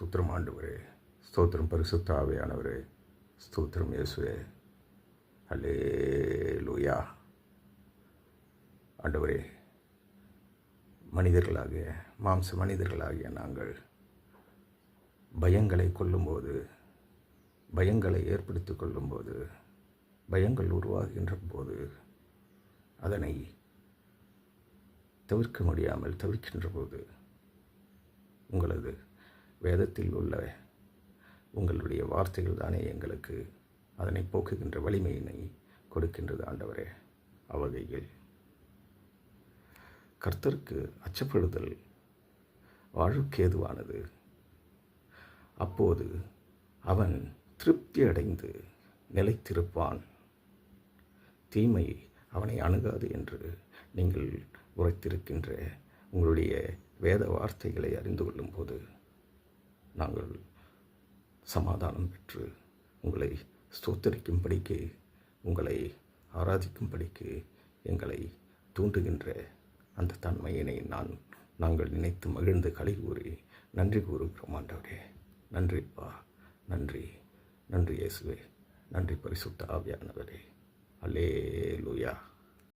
ஸ்தோத்திரம் ஆண்டவரே. ஸ்தோத்திரம் பரிசுத்த ஆவியானவரே. ஸ்தோத்திரம் இயேசுவே. அல்லே லூயா ஆண்டவரே மனிதர்களாகிய மாம்ச மனிதர்களாகிய நாங்கள் பயங்களை கொள்ளும்போது பயங்களை ஏற்படுத்தி கொள்ளும்போது பயங்கள் உருவாகின்ற போது அதனை தவிர்க்க முடியாமல் தவிர்க்கின்ற போது உங்களது வேதத்தில் உள்ள உங்களுடைய வார்த்தைகள் தானே எங்களுக்கு அதனை போக்குகின்ற வலிமையினை கொடுக்கின்றது ஆண்டவரே. அவ்வகையில் கர்த்தருக்கு அச்சப்படுதல் வாழ்க்கேதுவானது அப்போது அவன் திருப்தி அடைந்து நிலைத்திருப்பான். தீமை அவனை அணுகாது என்று நீங்கள் உரைத்திருக்கின்ற உங்களுடைய வேத வார்த்தைகளை அறிந்து கொள்ளும்போது நாங்கள் சமாதானம் பெற்று உங்களை ஸ்தோத்தரிக்கும்படிக்கு உங்களை ஆராதிக்கும்படிக்கு எங்களை தூண்டுகின்ற அந்த தன்மையினை நான் நாங்கள் நினைத்து மகிழ்ந்து களி கூறி நன்றி கூறுகிறோம் ஆண்டவரே. நன்றிப்பா நன்றி. நன்றி இயேசுவே. நன்றி பரிசுத்த ஆவியானவரே. அல்லே லூயா